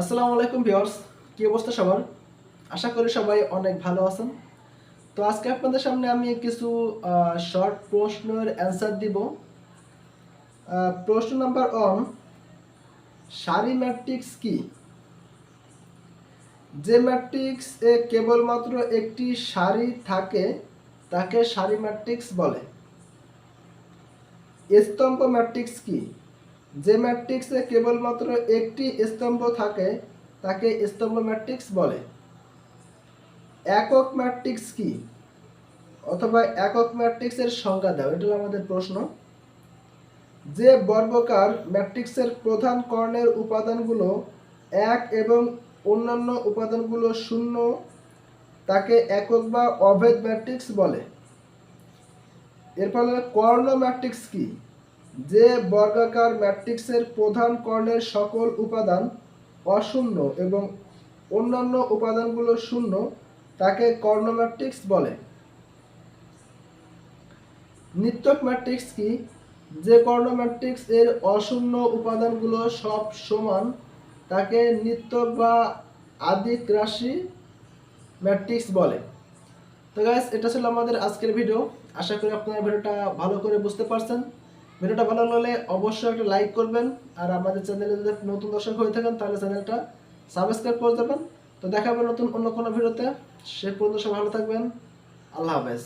আসসালামু আলাইকুম ভিউয়ার্স, কি অবস্থা সবার? আশা করি সবাই অনেক ভালো আছেন। তো আজকে আপনাদের সামনে আমি কিছু শর্ট প্রশ্নের অ্যান্সার দিব। প্রশ্ন নাম্বার ওয়ান সারি ম্যাট্রিক্স কি? যে ম্যাট্রিক্স এ কেবলমাত্র একটি সারি থাকে, তাকে সারি ম্যাট্রিক্স বলে। স্তম্ভ ম্যাট্রিক্স কি? যে ম্যাট্রিক্সে কেবলমাত্র একটি স্তম্ভ থাকে, তাকে স্তম্ভ ম্যাট্রিক্স বলে। একক ম্যাট্রিক্স কি? অথবা একক ম্যাট্রিক্সের সংজ্ঞা দাও, এটা আমাদের প্রশ্ন। যে বর্গকার ম্যাট্রিক্সের প্রধান কর্ণের উপাদানগুলো এক এবং অন্যান্য উপাদানগুলো শূন্য, তাকে একক বা অভেদ ম্যাট্রিক্স বলে। এর ফলে কর্ণ ম্যাট্রিক্স কি? যে বর্গাকার ম্যাট্রিক্সের প্রধান কর্ণের সকল উপাদান অশূন্য এবং অন্যান্য উপাদানগুলো শূন্য, তাকে কর্ণ ম্যাট্রিক্স বলে। নিত্যক ম্যাট্রিক্স কি? যে কর্ণ ম্যাট্রিক্স এর অশূন্য উপাদানগুলো সব সমান, তাকে নিত্যক বা আদিক রাশি ম্যাট্রিক্স বলে। তো গাইস এটা ছিল আমাদের আজকের ভিডিও আশা করি আপনারা ভিডিওটা ভালো করে বুঝতে পারছেন। ভিডিওটা ভালো লাগলে অবশ্যই একটা লাইক করবেন। আর আমাদের চ্যানেলে যদি নতুন দর্শক হয়ে থাকেন, তাহলে চ্যানেলটা সাবস্ক্রাইব করে দেবেন। তো দেখা দেখাবেন নতুন অন্য কোনো ভিডিওতে। সে পর্যন্ত সব ভালো থাকবেন। আল্লাহ হাফেজ।